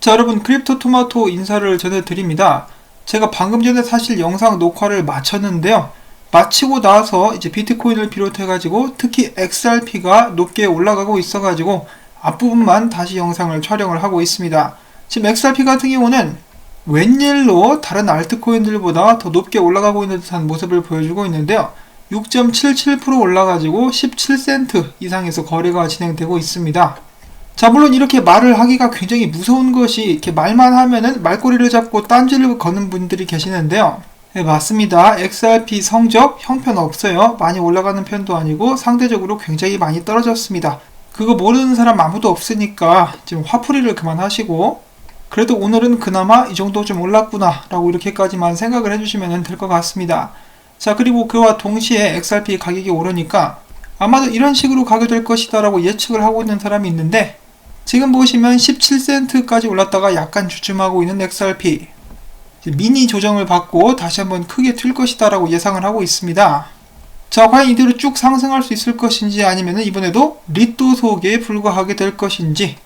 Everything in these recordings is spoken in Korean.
자 여러분 크립토 토마토 인사를 전해드립니다. 제가 방금 전에 사실 영상 녹화를 마쳤는데요. 마치고 나서 이제 비트코인을 비롯해가지고 특히 XRP가 높게 올라가고 있어가지고 앞부분만 다시 영상을 촬영을 하고 있습니다. 지금 XRP 같은 경우는 웬일로 다른 알트코인들보다 더 높게 올라가고 있는 듯한 모습을 보여주고 있는데요. 6.77% 올라가지고 17센트 이상에서 거래가 진행되고 있습니다. 자, 물론 이렇게 말을 하기가 굉장히 무서운 것이 이렇게 말만 하면은 말꼬리를 잡고 딴지를 거는 분들이 계시는데요. 네, 맞습니다. XRP 성적 형편 없어요. 많이 올라가는 편도 아니고 상대적으로 굉장히 많이 떨어졌습니다. 그거 모르는 사람 아무도 없으니까 지금 화풀이를 그만하시고 그래도 오늘은 그나마 이 정도 좀 올랐구나 라고 이렇게까지만 생각을 해주시면 될 것 같습니다. 자 그리고 그와 동시에 XRP 가격이 오르니까 아마도 이런 식으로 가게 될 것이다 라고 예측을 하고 있는 사람이 있는데 지금 보시면 17센트까지 올랐다가 약간 주춤하고 있는 XRP 미니 조정을 받고 다시 한번 크게 튈 것이다 라고 예상을 하고 있습니다. 자, 과연 이대로 쭉 상승할 수 있을 것인지 아니면 이번에도 리또 속에 불과하게 될 것인지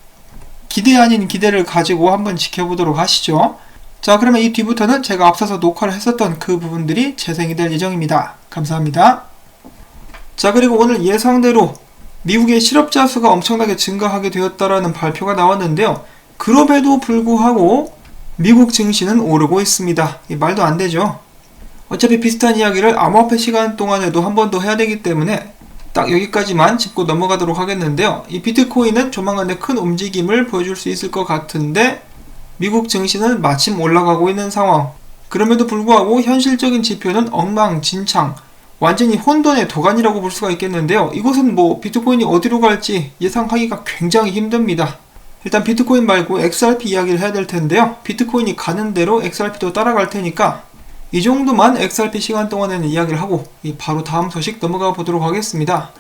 기대 아닌 기대를 가지고 한번 지켜보도록 하시죠. 자, 그러면 이 뒤부터는 제가 앞서서 녹화를 했었던 그 부분들이 재생이 될 예정입니다. 감사합니다. 자, 그리고 오늘 예상대로 미국의 실업자 수가 엄청나게 증가하게 되었다라는 발표가 나왔는데요. 그럼에도 불구하고 미국 증시는 오르고 있습니다. 이 말도 안 되죠. 어차피 비슷한 이야기를 암호화폐 시간 동안에도 한 번 더 해야 되기 때문에 딱 여기까지만 짚고 넘어가도록 하겠는데요. 이 비트코인은 조만간에 큰 움직임을 보여줄 수 있을 것 같은데 미국 증시는 마침 올라가고 있는 상황. 그럼에도 불구하고 현실적인 지표는 엉망진창. 완전히 혼돈의 도가니라고 볼 수가 있겠는데요. 이것은 뭐 비트코인이 어디로 갈지 예상하기가 굉장히 힘듭니다. 일단 비트코인 말고 XRP 이야기를 해야 될 텐데요. 비트코인이 가는 대로 XRP도 따라갈 테니까 이 정도만 XRP 시간 동안에는 이야기를 하고 바로 다음 소식 넘어가 보도록 하겠습니다.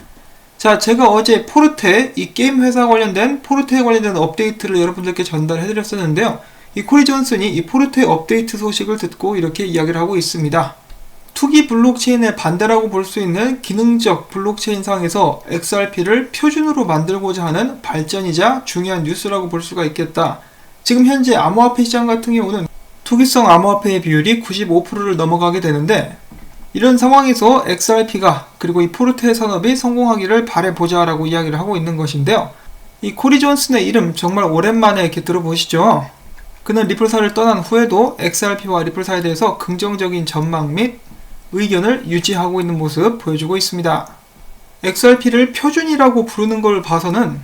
자, 제가 어제 포르테 이 게임 회사 관련된 포르테에 관련된 업데이트를 여러분들께 전달해 드렸었는데요. 이 코리 존슨이 이 포르테 업데이트 소식을 듣고 이렇게 이야기를 하고 있습니다. 투기 블록체인의 반대라고 볼 수 있는 기능적 블록체인상에서 XRP를 표준으로 만들고자 하는 발전이자 중요한 뉴스라고 볼 수가 있겠다. 지금 현재 암호화폐 시장 같은 경우는 투기성 암호화폐의 비율이 95%를 넘어가게 되는데 이런 상황에서 XRP가 그리고 이 포르테 산업이 성공하기를 바래보자 라고 이야기를 하고 있는 것인데요. 이 코리 존슨의 이름 정말 오랜만에 이렇게 들어보시죠. 그는 리플사를 떠난 후에도 XRP와 리플사에 대해서 긍정적인 전망 및 의견을 유지하고 있는 모습 보여주고 있습니다. XRP를 표준이라고 부르는 걸 봐서는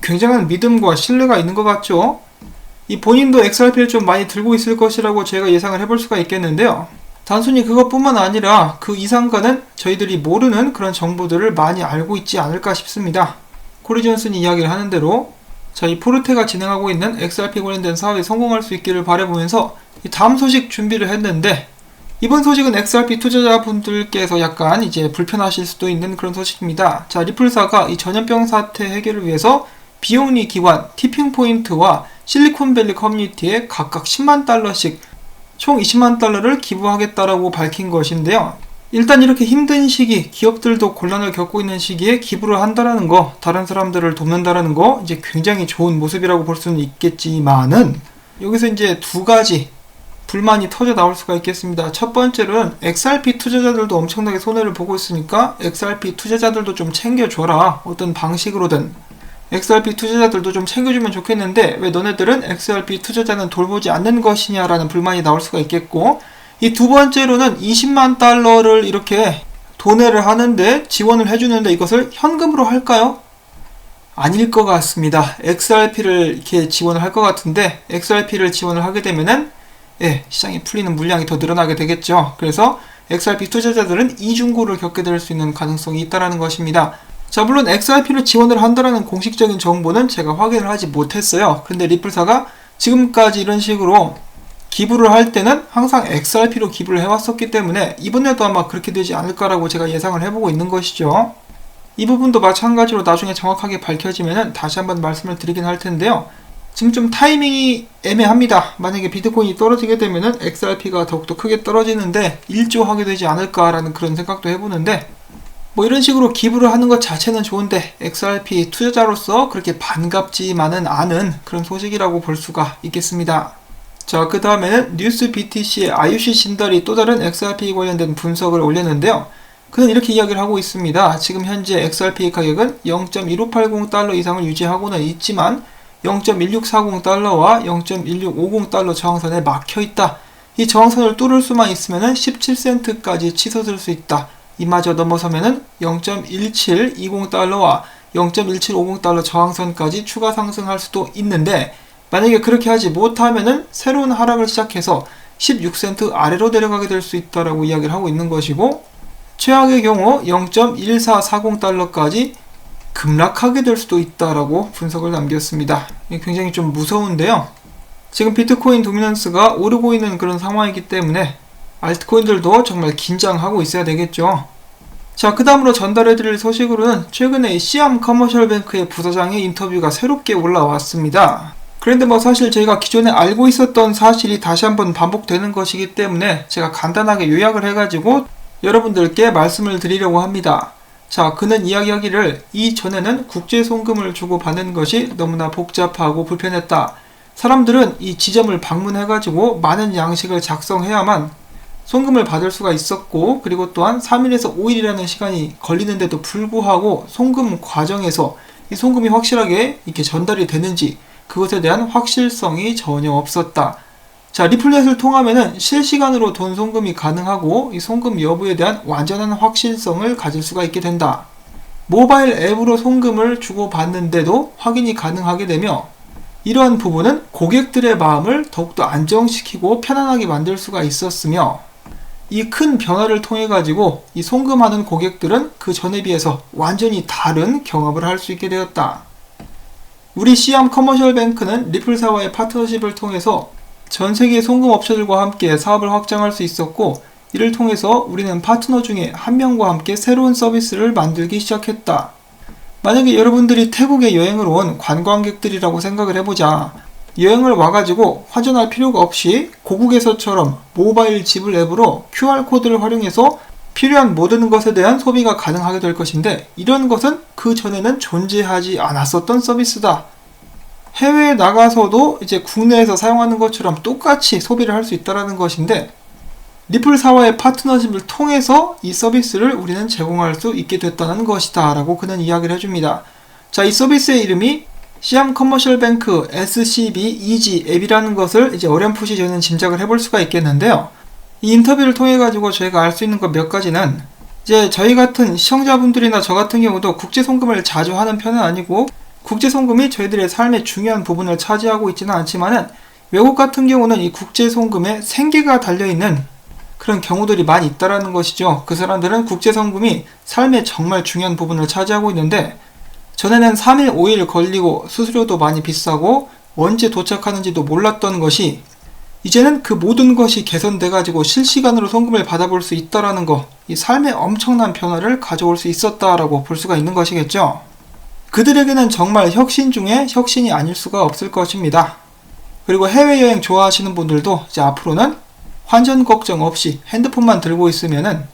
굉장한 믿음과 신뢰가 있는 것 같죠? 이 본인도 XRP를 좀 많이 들고 있을 것이라고 제가 예상을 해볼 수가 있겠는데요. 단순히 그것뿐만 아니라 그 이상과는 저희들이 모르는 그런 정보들을 많이 알고 있지 않을까 싶습니다. 코리 존슨이 이야기를 하는 대로 자, 이 포르테가 진행하고 있는 XRP 관련된 사업에 성공할 수 있기를 바라보면서 다음 소식 준비를 했는데 이번 소식은 XRP 투자자분들께서 약간 이제 불편하실 수도 있는 그런 소식입니다. 자, 리플사가 이 전염병 사태 해결을 위해서 비용리 기관, 티핑 포인트와 실리콘밸리 커뮤니티에 각각 10만 달러씩 총 20만 달러를 기부하겠다라고 밝힌 것인데요. 일단 이렇게 힘든 시기, 기업들도 곤란을 겪고 있는 시기에 기부를 한다라는 거, 다른 사람들을 돕는다라는 거, 이제 굉장히 좋은 모습이라고 볼 수는 있겠지만은, 여기서 이제 두 가지 불만이 터져 나올 수가 있겠습니다. 첫 번째로는 XRP 투자자들도 엄청나게 손해를 보고 있으니까 XRP 투자자들도 좀 챙겨줘라. 어떤 방식으로든. XRP 투자자들도 좀 챙겨주면 좋겠는데 왜 너네들은 XRP 투자자는 돌보지 않는 것이냐라는 불만이 나올 수가 있겠고 이 두 번째로는 20만 달러를 이렇게 도내를 하는데 지원을 해주는데 이것을 현금으로 할까요? 아닐 것 같습니다. XRP를 이렇게 지원을 할 것 같은데 XRP를 지원을 하게 되면은 예, 시장이 풀리는 물량이 더 늘어나게 되겠죠. 그래서 XRP 투자자들은 이중고를 겪게 될 수 있는 가능성이 있다라는 것입니다. 자, 물론 XRP를 지원을 한다라는 공식적인 정보는 제가 확인을 하지 못했어요. 근데 리플사가 지금까지 이런 식으로 기부를 할 때는 항상 XRP로 기부를 해왔었기 때문에 이번에도 아마 그렇게 되지 않을까라고 제가 예상을 해보고 있는 것이죠. 이 부분도 마찬가지로 나중에 정확하게 밝혀지면 다시 한번 말씀을 드리긴 할 텐데요. 지금 좀 타이밍이 애매합니다. 만약에 비트코인이 떨어지게 되면은 XRP가 더욱더 크게 떨어지는데 일조하게 되지 않을까라는 그런 생각도 해보는데 뭐 이런 식으로 기부를 하는 것 자체는 좋은데 XRP 투자자로서 그렇게 반갑지만은 않은 그런 소식이라고 볼 수가 있겠습니다. 자, 그 다음에는 뉴스 BTC의 IUC 신달이 또 다른 XRP 관련된 분석을 올렸는데요. 그는 이렇게 이야기를 하고 있습니다. 지금 현재 XRP 가격은 0.1580달러 이상을 유지하고는 있지만 0.1640달러와 0.1650달러 저항선에 막혀 있다. 이 저항선을 뚫을 수만 있으면 17센트까지 치솟을 수 있다. 이마저 넘어서면은 0.1720달러와 0.1750달러 저항선까지 추가 상승할 수도 있는데 만약에 그렇게 하지 못하면은 새로운 하락을 시작해서 16센트 아래로 내려가게 될 수 있다라고 이야기를 하고 있는 것이고 최악의 경우 0.1440달러까지 급락하게 될 수도 있다라고 분석을 남겼습니다. 굉장히 좀 무서운데요. 지금 비트코인 도미넌스가 오르고 있는 그런 상황이기 때문에 알트코인들도 정말 긴장하고 있어야 되겠죠. 자, 그 다음으로 전달해드릴 소식으로는 최근에 시암 커머셜 뱅크의 부사장의 인터뷰가 새롭게 올라왔습니다. 그런데 뭐 사실 저희가 기존에 알고 있었던 사실이 다시 한번 반복되는 것이기 때문에 제가 간단하게 요약을 해가지고 여러분들께 말씀을 드리려고 합니다. 자, 그는 이야기하기를 이전에는 국제 송금을 주고 받는 것이 너무나 복잡하고 불편했다. 사람들은 이 지점을 방문해가지고 많은 양식을 작성해야만 송금을 받을 수가 있었고, 그리고 또한 3일에서 5일이라는 시간이 걸리는데도 불구하고 송금 과정에서 이 송금이 확실하게 이렇게 전달이 되는지 그것에 대한 확실성이 전혀 없었다. 자, 리플렛을 통하면은 실시간으로 돈 송금이 가능하고 이 송금 여부에 대한 완전한 확실성을 가질 수가 있게 된다. 모바일 앱으로 송금을 주고받는데도 확인이 가능하게 되며 이러한 부분은 고객들의 마음을 더욱더 안정시키고 편안하게 만들 수가 있었으며 이 큰 변화를 통해 가지고 이 송금하는 고객들은 그 전에 비해서 완전히 다른 경험을 할 수 있게 되었다. 우리 시암 커머셜 뱅크는 리플사와의 파트너십을 통해서 전 세계 송금 업체들과 함께 사업을 확장할 수 있었고 이를 통해서 우리는 파트너 중에 한 명과 함께 새로운 서비스를 만들기 시작했다. 만약에 여러분들이 태국에 여행을 온 관광객들이라고 생각을 해보자. 여행을 와가지고 환전할 필요가 없이 고국에서처럼 모바일 지불 앱으로 QR코드를 활용해서 필요한 모든 것에 대한 소비가 가능하게 될 것인데 이런 것은 그 전에는 존재하지 않았었던 서비스다. 해외에 나가서도 이제 국내에서 사용하는 것처럼 똑같이 소비를 할 수 있다는 것인데 리플사와의 파트너십을 통해서 이 서비스를 우리는 제공할 수 있게 됐다는 것이다 라고 그는 이야기를 해줍니다. 자, 이 서비스의 이름이 시암 커머셜 뱅크 SCB EG 앱이라는 것을 이제 어렴풋이 저는 짐작을 해볼 수가 있겠는데요. 이 인터뷰를 통해 가지고 저희가 알 수 있는 것 몇 가지는 이제 저희 같은 시청자분들이나 저 같은 경우도 국제 송금을 자주 하는 편은 아니고 국제 송금이 저희들의 삶의 중요한 부분을 차지하고 있지는 않지만은 외국 같은 경우는 이 국제 송금에 생계가 달려 있는 그런 경우들이 많이 있다라는 것이죠. 그 사람들은 국제 송금이 삶의 정말 중요한 부분을 차지하고 있는데 전에는 3일, 5일 걸리고 수수료도 많이 비싸고 언제 도착하는지도 몰랐던 것이 이제는 그 모든 것이 개선돼 가지고 실시간으로 송금을 받아볼 수 있다라는 거, 이 삶에 엄청난 변화를 가져올 수 있었다라고 볼 수가 있는 것이겠죠. 그들에게는 정말 혁신 중에 혁신이 아닐 수가 없을 것입니다. 그리고 해외여행 좋아하시는 분들도 이제 앞으로는 환전 걱정 없이 핸드폰만 들고 있으면은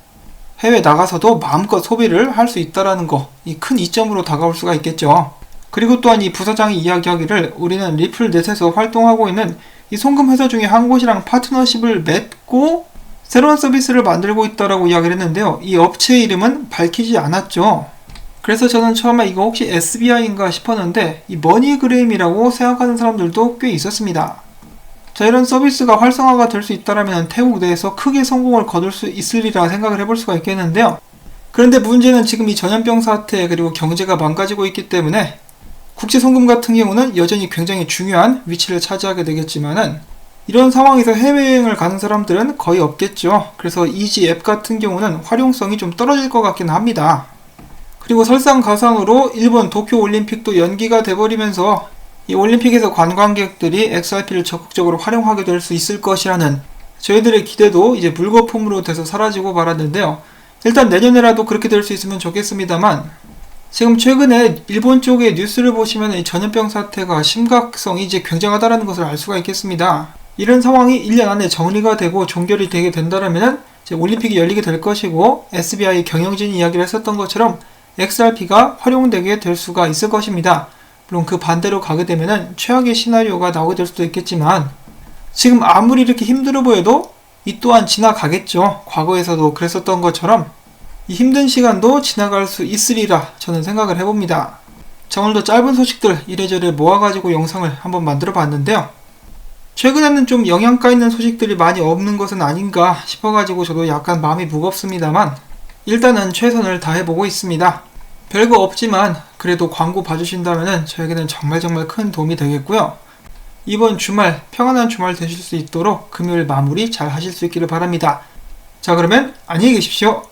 해외 나가서도 마음껏 소비를 할 수 있다라는 거, 이 큰 이점으로 다가올 수가 있겠죠. 그리고 또한 이 부사장이 이야기하기를 우리는 리플넷에서 활동하고 있는 이 송금 회사 중에 한 곳이랑 파트너십을 맺고 새로운 서비스를 만들고 있다라고 이야기를 했는데요. 이 업체 이름은 밝히지 않았죠. 그래서 저는 처음에 이거 혹시 SBI인가 싶었는데 이 머니그램이라고 생각하는 사람들도 꽤 있었습니다. 자, 이런 서비스가 활성화가 될 수 있다면 태국 내에서 크게 성공을 거둘 수 있으리라 생각을 해볼 수가 있겠는데요. 그런데 문제는 지금 이 전염병 사태 그리고 경제가 망가지고 있기 때문에 국제 송금 같은 경우는 여전히 굉장히 중요한 위치를 차지하게 되겠지만은 이런 상황에서 해외여행을 가는 사람들은 거의 없겠죠. 그래서 이지 앱 같은 경우는 활용성이 좀 떨어질 것 같긴 합니다. 그리고 설상가상으로 일본 도쿄 올림픽도 연기가 돼버리면서 이 올림픽에서 관광객들이 XRP를 적극적으로 활용하게 될 수 있을 것이라는 저희들의 기대도 이제 물거품으로 돼서 사라지고 말았는데요. 일단 내년에라도 그렇게 될 수 있으면 좋겠습니다만 지금 최근에 일본 쪽의 뉴스를 보시면 이 전염병 사태가 심각성이 이제 굉장하다는 것을 알 수가 있겠습니다. 이런 상황이 1년 안에 정리가 되고 종결이 되게 된다면 올림픽이 열리게 될 것이고 SBI 경영진 이야기를 했었던 것처럼 XRP가 활용되게 될 수가 있을 것입니다. 물론 그 반대로 가게 되면은 최악의 시나리오가 나오게 될 수도 있겠지만 지금 아무리 이렇게 힘들어 보여도 이 또한 지나가겠죠. 과거에서도 그랬었던 것처럼 이 힘든 시간도 지나갈 수 있으리라 저는 생각을 해봅니다. 자 오늘도 짧은 소식들 이래저래 모아가지고 영상을 한번 만들어 봤는데요. 최근에는 좀 영양가 있는 소식들이 많이 없는 것은 아닌가 싶어가지고 저도 약간 마음이 무겁습니다만 일단은 최선을 다해보고 있습니다. 별거 없지만 그래도 광고 봐주신다면 저에게는 정말 정말 큰 도움이 되겠고요. 이번 주말 평안한 주말 되실 수 있도록 금요일 마무리 잘 하실 수 있기를 바랍니다. 자 그러면 안녕히 계십시오.